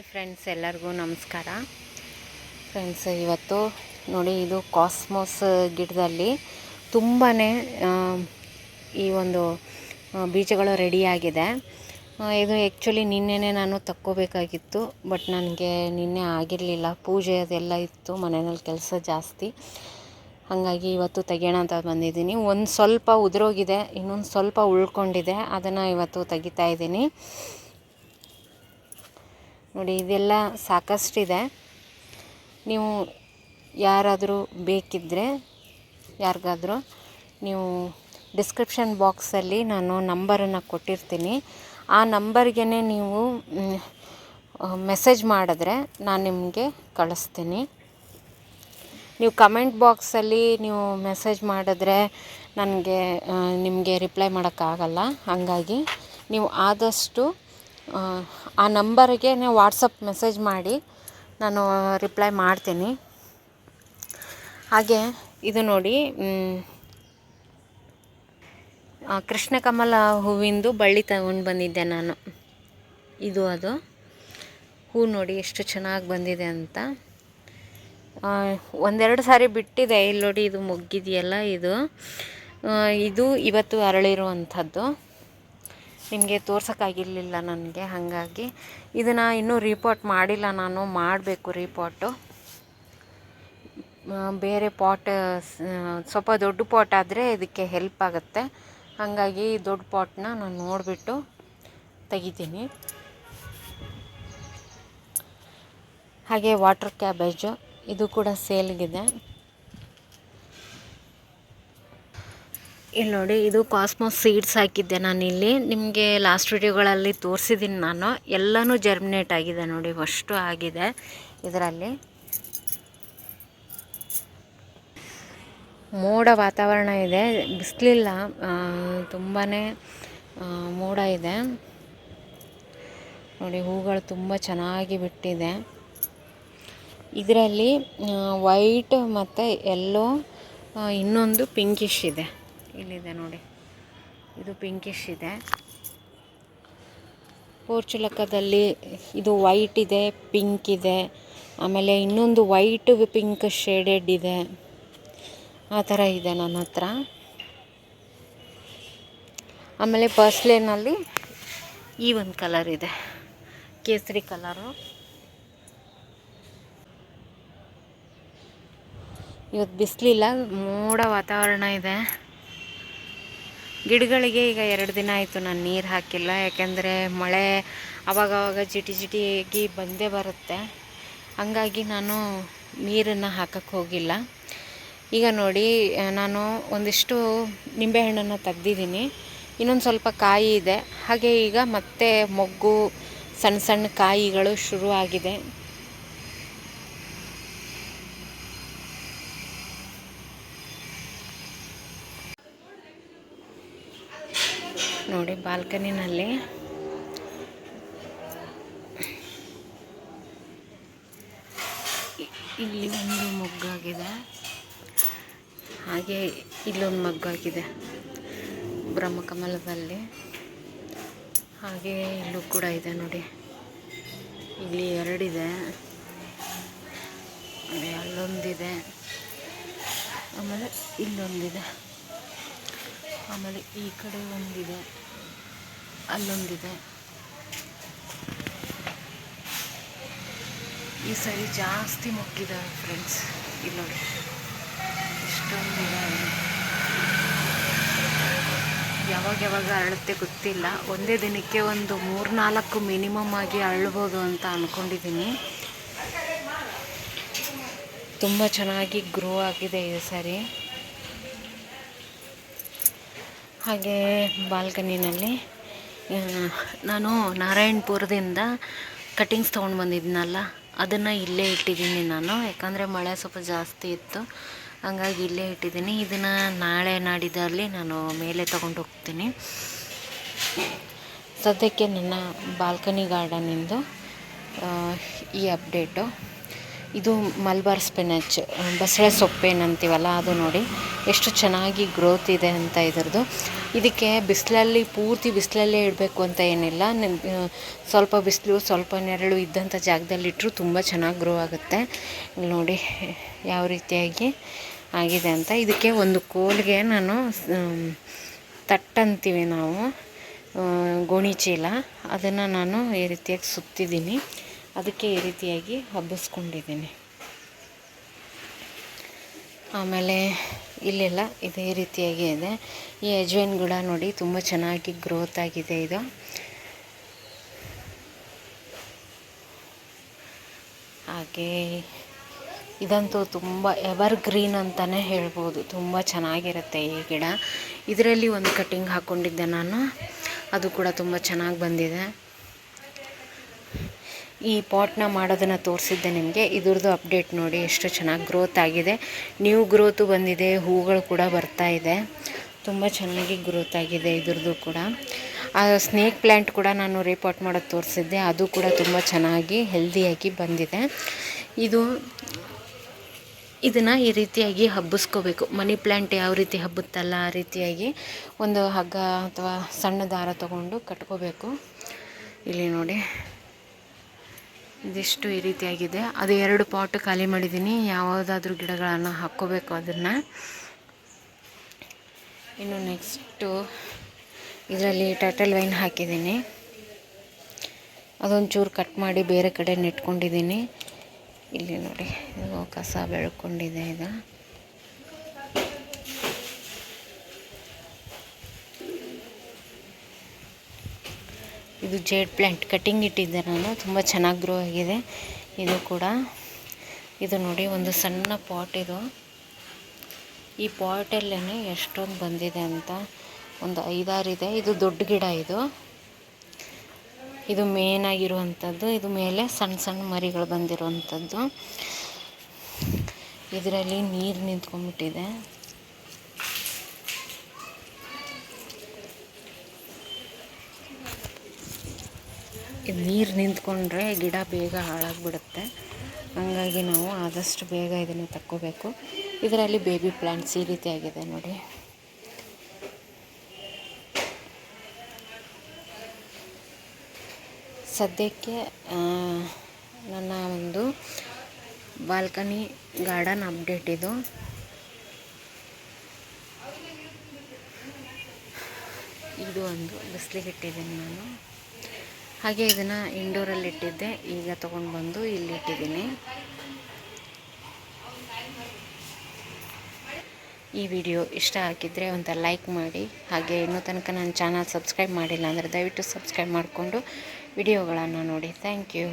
Hi friends, ಎಲ್ಲರಿಗೂ ನಮಸ್ಕಾರ. Friends, ಇವತ್ತು ನೋಡಿ ಇದು ಕಾಸ್ಮೋಸ್ ಗಿಡದಲ್ಲಿ ತುಂಬಾ ಈ ಒಂದು ಬೀಜಗಳು ರೆಡಿಯಾಗಿದೆ ಇದು ಆ್ಯಕ್ಚುಲಿ ನಿನ್ನೆನೇ ನಾನು ತಕ್ಕೋಬೇಕಾಗಿತ್ತು ಬಟ್ ನನಗೆ ನಿನ್ನೆ ಆಗಿರಲಿಲ್ಲ. ಪೂಜೆ ಅದೆಲ್ಲ ಇತ್ತು, ಮನೆಯಲ್ಲಿ ಕೆಲಸ ಜಾಸ್ತಿ. ಹಾಗಾಗಿ ಇವತ್ತು ತೆಗೆಯೋಣ ಅಂತ ಬಂದಿದ್ದೀನಿ. ಒಂದು ಸ್ವಲ್ಪ ಉದುರೋಗಿದೆ, ಇನ್ನೊಂದು ಸ್ವಲ್ಪ ಉಳ್ಕೊಂಡಿದೆ, ಅದನ್ನು ಇವತ್ತು ತೆಗಿತಾ ಇದ್ದೀನಿ. ನೋಡಿ, ಇದೆಲ್ಲ ಸಾಕಷ್ಟಿದೆ. ನೀವು ಯಾರಾದರೂ ಬೇಕಿದ್ದರೆ ಯಾರಿಗಾದರೂ ನೀವು ಡಿಸ್ಕ್ರಿಪ್ಷನ್ ಬಾಕ್ಸಲ್ಲಿ ನಾನು ನಂಬರನ್ನು ಕೊಟ್ಟಿರ್ತೀನಿ. ಆ ನಂಬರ್ಗೆ ನೀವು ಮೆಸೇಜ್ ಮಾಡಿದ್ರೆ ನಾನು ನಿಮಗೆ ಕಳಿಸ್ತೀನಿ. ನೀವು ಕಮೆಂಟ್ ಬಾಕ್ಸಲ್ಲಿ ನೀವು ಮೆಸೇಜ್ ಮಾಡಿದ್ರೆ ನನಗೆ ನಿಮಗೆ ರಿಪ್ಲೈ ಮಾಡೋಕ್ಕಾಗಲ್ಲ. ಹಾಗಾಗಿ ನೀವು ಆದಷ್ಟು ಆ, ನಂಬರಿಗೆ ನೀವು ವಾಟ್ಸಪ್ ಮೆಸೇಜ್ ಮಾಡಿ ನಾನು ರಿಪ್ಲೈ ಮಾಡ್ತೀನಿ. ಹಾಗೆ ಇದು ನೋಡಿ ಕೃಷ್ಣ ಕಮಲ ಹೂವಿಂದು ಬಳ್ಳಿ ತಗೊಂಡು ಬಂದಿದ್ದೆ ನಾನು. ಇದು ಅದು. ಹೂ ನೋಡಿ ಎಷ್ಟು ಚೆನ್ನಾಗಿ ಬಂದಿದೆ ಅಂತ. ಒಂದೆರಡು ಸಾರಿ ಬಿಟ್ಟಿದೆ. ಇಲ್ಲಿ ನೋಡಿ ಇದು ಮುಗ್ಗಿದೆಯಲ್ಲ ಇದು. ಇದು ಇವತ್ತು ಅರಳಿರುವಂಥದ್ದು. ನಿಮಗೆ ತೋರ್ಸೋಕ್ಕಾಗಿರಲಿಲ್ಲ ನನಗೆ, ಹಾಗಾಗಿ ಇದನ್ನು ಇನ್ನೂ ರಿಪೋರ್ಟ್ ಮಾಡಿಲ್ಲ ನಾನು, ಮಾಡಬೇಕು ರೀಪಾಟು ಬೇರೆ ಪಾಟ್ ಸ್ವಲ್ಪ ದೊಡ್ಡ ಪಾಟ್ ಆದರೆ ಇದಕ್ಕೆ ಹೆಲ್ಪ್ ಆಗುತ್ತೆ. ಹಾಗಾಗಿ ದೊಡ್ಡ ಪಾಟ್ನ ನಾನು ನೋಡಿಬಿಟ್ಟು ತೆಗಿತೀನಿ. ಹಾಗೆ ವಾಟರ್ ಕ್ಯಾಬೇಜು ಇದು ಕೂಡ ಸೇಲ್ಗಿದೆ ಇಲ್ಲಿ ನೋಡಿ, ಇದು ಕಾಸ್ಮೋಸ್ ಸೀಡ್ಸ್ ಹಾಕಿದ್ದೆ ನಾನು ಇಲ್ಲಿ ನಿಮಗೆ ಲಾಸ್ಟ್ ವಿಡಿಯೋಗಳಲ್ಲಿ ತೋರಿಸಿದ್ದೀನಿ ನಾನು. ಎಲ್ಲನೂ ಜರ್ಮಿನೇಟ್ ಆಗಿದೆ ನೋಡಿ, ಅಷ್ಟು ಆಗಿದೆ ಇದರಲ್ಲಿ. ಮೋಡ ವಾತಾವರಣ ಇದೆ, ಬಿಸಿಲಿಲ್ಲ ತುಂಬಾ ಮೋಡ ಇದೆ. ನೋಡಿ, ಹೂಗಳು ತುಂಬ ಚೆನ್ನಾಗಿ ಬಿಟ್ಟಿದೆ. ಇದರಲ್ಲಿ ವೈಟ್ ಮತ್ತು ಎಲ್ಲೋ ಇನ್ನೊಂದು ಪಿಂಕಿಶ್ ಇದೆ. ಇಲ್ಲಿದೆ ನೋಡಿ. ಇದು ಪಿಂಕಿಶ್ ಇದೆ. ಪೋರ್ಚುಲಕದಲ್ಲಿ ಇದು ವೈಟ್ ಇದೆ ಪಿಂಕ್ ಇದೆ. ಆಮೇಲೆ ಇನ್ನೊಂದು ವೈಟ್ ಪಿಂಕ್ ಶೇಡೆಡ್ ಇದೆ. ಆ ಥರ ಇದೆ ನನ್ನ ಹತ್ರ. ಆಮೇಲೆ ಪರ್ಸ್ಲೇನಲ್ಲಿ ಈ ಒಂದು ಕಲರ್ ಇದೆ. ಕೇಸರಿ ಕಲರು ಇವತ್ತು ಬಿಸಿಲಿಲ್ಲ, ಮೋಡ ವಾತಾವರಣ ಇದೆ. ಗಿಡಗಳಿಗೆ ಈಗ ಎರಡು ದಿನ ಆಯಿತು ನಾನು ನೀರು ಹಾಕಿಲ್ಲ, ಯಾಕೆಂದರೆ ಮಳೆ ಅವಾಗವಾಗ ಜಿಟಿ ಜಿಟಿಯಾಗಿ ಬಂದೇ ಬರುತ್ತೆ. ಹಂಗಾಗಿ ನಾನು ನೀರನ್ನು ಹಾಕಕ್ಕೆ ಹೋಗಿಲ್ಲ. ಈಗ ನೋಡಿ ನಾನು ಒಂದಿಷ್ಟು ನಿಂಬೆಹಣ್ಣನ್ನು ತೆಗ್ದಿದ್ದೀನಿ. ಇನ್ನೊಂದು ಸ್ವಲ್ಪ ಕಾಯಿ ಇದೆ. ಹಾಗೆ ಈಗ ಮತ್ತೆ ಮೊಗ್ಗು, ಸಣ್ಣ ಸಣ್ಣ ಕಾಯಿಗಳು ಶುರುವಾಗಿದೆ. ನೋಡಿ ಬಾಲ್ಕನಿನಲ್ಲಿ. ಇಲ್ಲಿ ಒಂದು ಮಗ್ಗಾಗಿದೆ. ಹಾಗೆ ಇಲ್ಲೊಂದು ಮಗ್ಗಾಗಿದೆ ಬ್ರಹ್ಮಕಮಲದಲ್ಲಿ. ಹಾಗೆ ಇಲ್ಲೂ ಕೂಡ ಇದೆ ನೋಡಿ. ಇಲ್ಲಿ ಎರಡಿದೆ. ಅಲ್ಲೊಂದಿದೆ. ಆಮೇಲೆ ಇಲ್ಲೊಂದಿದೆ. ಆಮೇಲೆ ಈ ಕಡೆ ಒಂದಿದೆ, ಅಲ್ಲೊಂದಿದೆ. ಈ ಸರಿ ಜಾಸ್ತಿ ಮೊಗ್ಗಿದ್ದಾವೆ ಫ್ರೆಂಡ್ಸ್ ಇಲ್ಲಿ ನೋಡಿ, ಇಷ್ಟೊಂದಿದೆ ಯಾವಾಗ ಯಾವಾಗ ಅರಳುತ್ತೆ ಗೊತ್ತಿಲ್ಲ. ಒಂದೇ ದಿನಕ್ಕೆ ಒಂದು ಮೂರು ನಾಲ್ಕು ಮಿನಿಮಮ್ ಆಗಿ ಅರಳ್ಬೋದು ಅಂತ ಅಂದ್ಕೊಂಡಿದ್ದೀನಿ ತುಂಬ ಚೆನ್ನಾಗಿ ಗ್ರೋ ಆಗಿದೆ ಈ ಸರಿ. ಹಾಗೆ ಬಾಲ್ಕನಿನಲ್ಲಿ ನಾನು ನಾರಾಯಣಪುರದಿಂದ ಕಟಿಂಗ್ಸ್ ತೊಗೊಂಡು ಬಂದಿದ್ನಲ್ಲ, ಅದನ್ನು ಇಲ್ಲೇ ಇಟ್ಟಿದ್ದೀನಿ ನಾನು. ಯಾಕಂದರೆ ಮಳೆ ಸ್ವಲ್ಪ ಜಾಸ್ತಿ ಇತ್ತು, ಹಂಗಾಗಿ ಇಲ್ಲೇ ಇಟ್ಟಿದ್ದೀನಿ. ಇದನ್ನು ನಾಳೆ ನಾಡಿದ್ದಲ್ಲಿ ನಾನು ಮೇಲೆ ತಗೊಂಡು ಹೋಗ್ತೀನಿ. ಸದ್ಯಕ್ಕೆ ನನ್ನ ಬಾಲ್ಕನಿ ಗಾರ್ಡನಿಂದು ಈ ಅಪ್ಡೇಟು. ಇದು ಮಲ್ಬಾರ್ ಸ್ಪಿನಚ್ ಬಸಳೆ ಸೊಪ್ಪೇನಂತೀವಲ್ಲ ಅದು ನೋಡಿ. ಎಷ್ಟು ಚೆನ್ನಾಗಿ ಗ್ರೋತ್ ಇದೆ ಅಂತ ಇದ್ರದ್ದು. ಇದಕ್ಕೆ ಬಿಸಿಲಲ್ಲಿ, ಪೂರ್ತಿ ಬಿಸಿಲಲ್ಲೇ ಇಡಬೇಕು ಅಂತ ಏನಿಲ್ಲ. ಸ್ವಲ್ಪ ಬಿಸಿಲು, ಸ್ವಲ್ಪ ನೆರಳು ಇದ್ದಂಥ ಜಾಗದಲ್ಲಿಟ್ಟರು ತುಂಬ ಚೆನ್ನಾಗಿ ಗ್ರೋ ಆಗುತ್ತೆ. ನೋಡಿ, ಯಾವ ರೀತಿಯಾಗಿ ಆಗಿದೆ ಅಂತ. ಇದಕ್ಕೆ ಒಂದು ಕೋಲ್ಗೆ ನಾನು ತಟ್ಟಂತೀವಿ ನಾವು ಗೋಣಿ ಚೀಲ ಅದನ್ನು ನಾನು ಈ ರೀತಿಯಾಗಿ ಸುತ್ತಿದ್ದೀನಿ. ಅದಕ್ಕೆ ಈ ರೀತಿಯಾಗಿ ಹಬ್ಬಿಸ್ಕೊಂಡಿದ್ದೀನಿ. ಆಮೇಲೆ ಇಲ್ಲೆಲ್ಲ ಇದೇ ರೀತಿಯಾಗಿ ಇದೆ. ಈ ಅಜ್ವೈನ್ ಗಿಡ ನೋಡಿ ತುಂಬ ಚೆನ್ನಾಗಿ ಗ್ರೋತ್ ಆಗಿದೆ ಇದು. ಹಾಗೆ ಇದಂತೂ ತುಂಬ ಎವರ್ ಗ್ರೀನ್ ಅಂತಲೇ ಹೇಳ್ಬೋದು. ತುಂಬ ಚೆನ್ನಾಗಿರುತ್ತೆ ಈ ಗಿಡ. ಇದರಲ್ಲಿ ಒಂದು ಕಟ್ಟಿಂಗ್ ಹಾಕ್ಕೊಂಡಿದ್ದೆ ನಾನು. ಅದು ಕೂಡ ತುಂಬ ಚೆನ್ನಾಗಿ ಬಂದಿದೆ. ಈ ಪಾಟ್ನ ಮಾಡೋದನ್ನು ತೋರಿಸಿದ್ದೆ ನಿಮಗೆ. ಇದ್ರದ್ದು ಅಪ್ಡೇಟ್ ನೋಡಿ ಎಷ್ಟು ಚೆನ್ನಾಗಿ ಗ್ರೋತ್ ಆಗಿದೆ. ನ್ಯೂ ಗ್ರೋತು ಬಂದಿದೆ, ಹೂಗಳು ಕೂಡ ಬರ್ತಾ ಇದೆ. ತುಂಬ ಚೆನ್ನಾಗಿ ಗ್ರೋತ್ ಆಗಿದೆ ಇದ್ರದ್ದು ಕೂಡ. ಆ ಸ್ನೇಕ್ ಪ್ಲ್ಯಾಂಟ್ ಕೂಡ ನಾನು ರಿಪಾಟ್ ಮಾಡೋದು ತೋರಿಸಿದ್ದೆ. ಅದು ಕೂಡ ತುಂಬ ಚೆನ್ನಾಗಿ ಹೆಲ್ದಿಯಾಗಿ ಬಂದಿದೆ. ಇದು, ಇದನ್ನು ಈ ರೀತಿಯಾಗಿ ಹಬ್ಬಿಸ್ಕೋಬೇಕು. ಮನಿ ಪ್ಲ್ಯಾಂಟ್ ಯಾವ ರೀತಿ ಹಬ್ಬುತ್ತಲ್ಲ ಆ ರೀತಿಯಾಗಿ ಒಂದು ಹಗ್ಗ ಅಥವಾ ಸಣ್ಣ ದಾರ ತಗೊಂಡು ಕಟ್ಕೋಬೇಕು. ಇಲ್ಲಿ ನೋಡಿ. ಇದಿಷ್ಟು ಈ ರೀತಿಯಾಗಿದೆ. ಅದು ಎರಡು ಪಾಟ್ ಖಾಲಿ ಮಾಡಿದ್ದೀನಿ. ಯಾವುದಾದ್ರೂ ಗಿಡಗಳನ್ನು ಹಾಕ್ಕೋಬೇಕು ಅದನ್ನು. ಇನ್ನು ನೆಕ್ಸ್ಟು ಇದರಲ್ಲಿ ಟರ್ಟಲ್ ವೈನ್ ಹಾಕಿದ್ದೀನಿ. ಅದೊಂಚೂರು ಕಟ್ ಮಾಡಿ ಬೇರೆ ಕಡೆ ನೆಟ್ಕೊಂಡಿದ್ದೀನಿ ಇಲ್ಲಿ ನೋಡಿ ಇದು ಕಸ ಬೆಳ್ಕೊಂಡಿದೆ ಇದು. ಇದು ಜೇಡ್ ಪ್ಲ್ಯಾಂಟ್ ಕಟಿಂಗ್ ಇಟ್ಟಿದ್ದೆ ನಾನು. ತುಂಬ ಚೆನ್ನಾಗಿ ಗ್ರೋ ಆಗಿದೆ. ಇದು ಕೂಡ. ಇದು ನೋಡಿ, ಒಂದು ಸಣ್ಣ ಪಾಟ್ ಇದು. ಈ ಪಾಟಲ್ಲೇ ಎಷ್ಟೊಂದು ಬಂದಿದೆ ಅಂತ. ಒಂದು ಐದಾರು ಇದೆ. ಇದು ದೊಡ್ಡ ಗಿಡ ಇದು. ಇದು ಮೇನ್ ಆಗಿರುವಂಥದ್ದು ಇದು ಮೇಲೆ ಸಣ್ಣ ಸಣ್ಣ ಮರಿಗಳು ಬಂದಿರುವಂಥದ್ದು ಇದರಲ್ಲಿ ನೀರು ನಿಂತ್ಕೊಂಡ್ಬಿಟ್ಟಿದೆ. ನೀರು ನಿಂತ್ಕೊಂಡ್ರೆ ಗಿಡ ಬೇಗ ಹಾಳಾಗಿಬಿಡುತ್ತೆ. ಹಂಗಾಗಿ ನಾವು ಆದಷ್ಟು ಬೇಗ ಇದನ್ನು ತಕ್ಕೋಬೇಕು. ಇದರಲ್ಲಿ ಬೇಬಿ ಪ್ಲ್ಯಾಂಟ್ಸ್ ಈ ರೀತಿಯಾಗಿದೆ ನೋಡಿ. ಸದ್ಯಕ್ಕೆ ನನ್ನ ಒಂದು ಬಾಲ್ಕನಿ ಗಾರ್ಡನ್ ಅಪ್ಡೇಟ್ ಇದು. ಇದು ಒಂದು ಬಿಸಿಲಿಗೆ ಇಟ್ಟಿದ್ದೀನಿ ನಾನು. ಹಾಗೆ ಇದನ್ನು ಇಂಡೋರಲ್ಲಿ ಇಟ್ಟಿದ್ದೆ. ಈಗ ತೊಗೊಂಡು ಬಂದು ಇಲ್ಲಿ ಇಟ್ಟಿದ್ದೀನಿ. ಈ ವಿಡಿಯೋ ಇಷ್ಟ ಆಗಿದ್ದರೆ ಒಂದು ಲೈಕ್ ಮಾಡಿ. ಹಾಗೆ ಇನ್ನೂ ತನಕ ನನ್ನ ಚಾನಲ್ ಸಬ್ಸ್ಕ್ರೈಬ್ ಮಾಡಿಲ್ಲ ಅಂದರೆ ದಯವಿಟ್ಟು ಸಬ್ಸ್ಕ್ರೈಬ್ ಮಾಡಿಕೊಂಡು ವಿಡಿಯೋಗಳನ್ನು ನೋಡಿ. Thank you.